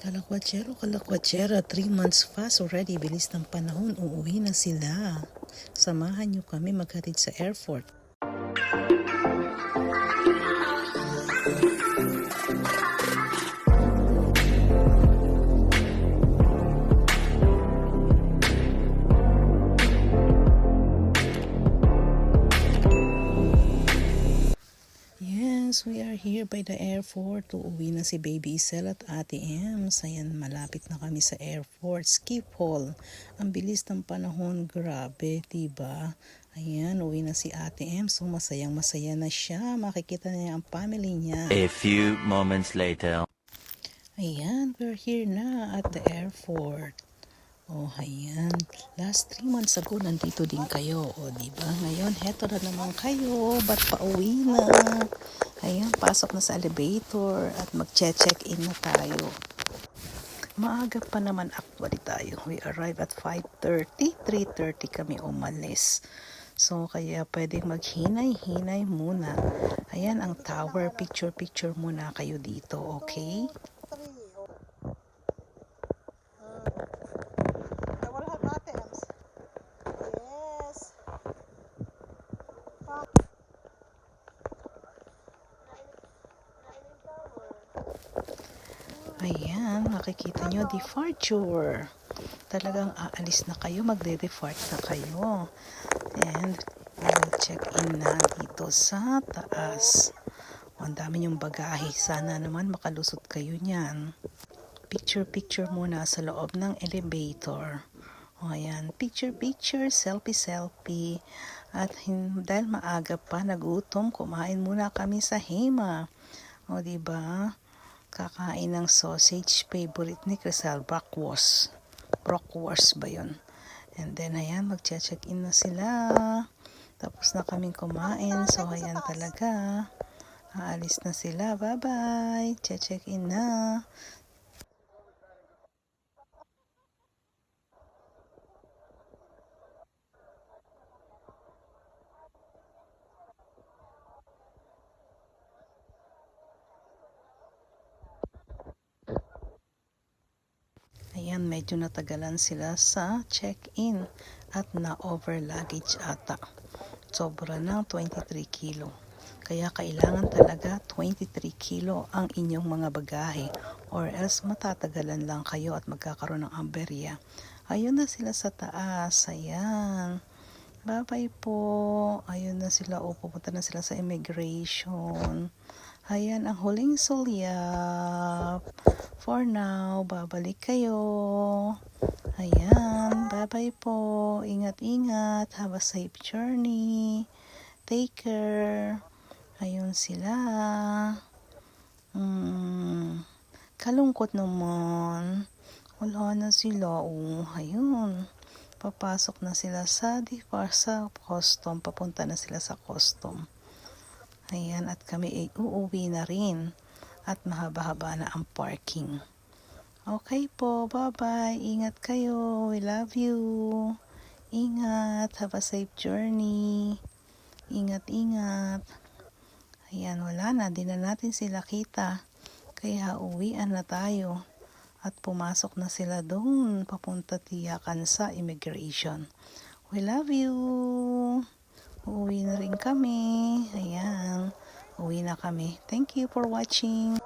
Kalakwatsero, kalakwatsera, 3 months fast already. Bilis ng panahon, uuwi na sila. Samahan niyo kami maghatid sa airport. Yes, we are here by the airport. Uuwi na si Baby Isel at Ate Ems. Ayan, malapit na kami sa airport. Schiphol. Ang bilis ng panahon. Grabe, diba? Ayan, uwi na si Ate Ems. So, masayang masaya na siya. Makikita na niya ang family niya. A few moments later. Ayan, we're here na at the airport. Oh, ayan. Last three months ago, nandito din kayo. O, di ba? Ngayon, heto na naman kayo. Ba't pauwi na? Ayan, pasok na sa elevator at mag-check-in na tayo. Maaga pa naman actually tayo. We arrive at 5.30. 3.30 kami umalis. So, kaya pwedeng maghinay-hinay muna. Ayan ang tower. Picture-picture muna kayo dito, okay? Ayan, makikita nyo, departure. Talagang aalis na kayo, magde-depart na kayo. And, we'll check in na dito sa taas. O, ang dami yung bagahe. Sana naman makalusot kayo niyan. Picture-picture muna sa loob ng elevator. O, ayan, picture-picture, selfie-selfie. At dahil maaga pa, nagutom, kumain muna kami sa Hema. O, di ba? Kakain ng sausage. Favorite ni Crisel bratwurst bratwurst ba yun? And then ayan magche-check in na sila. Tapos na kaming kumain. So ayan talaga. Aalis na sila. Bye bye che-check in na Ayan, medyo natagalan sila sa check-in at na-over luggage ata. Sobra ng 23 kilo. Kaya kailangan talaga 23 kilo ang inyong mga bagahe or else matatagalan lang kayo at magkakaroon ng amberya. Ayun na sila sa taas. Ayan. Bye-bye po. Ayun na sila. O, pupunta na sila sa immigration. Ayan, ang huling sulyap. For now, babalik kayo. Ayan, bye-bye po. Ingat-ingat. Have a safe journey. Take care. Ayun sila. Hmm, kalungkot naman. Wala na sila. Oh, ayun. Papasok na sila sa, di sa custom. Papunta na sila sa custom. Ayan, at kami ay uuwi na rin. At mahaba-haba na ang parking. Okay po, bye-bye. Ingat kayo. We love you. Ingat. Have a safe journey. Ingat-ingat. Ayan, wala na. Di na natin sila kita. Kaya uwian na tayo. At pumasok na sila doon. Papunta tiyakan sa immigration. We love you. Uwi na rin kami. Ayan. Uwi na kami. Thank you for watching.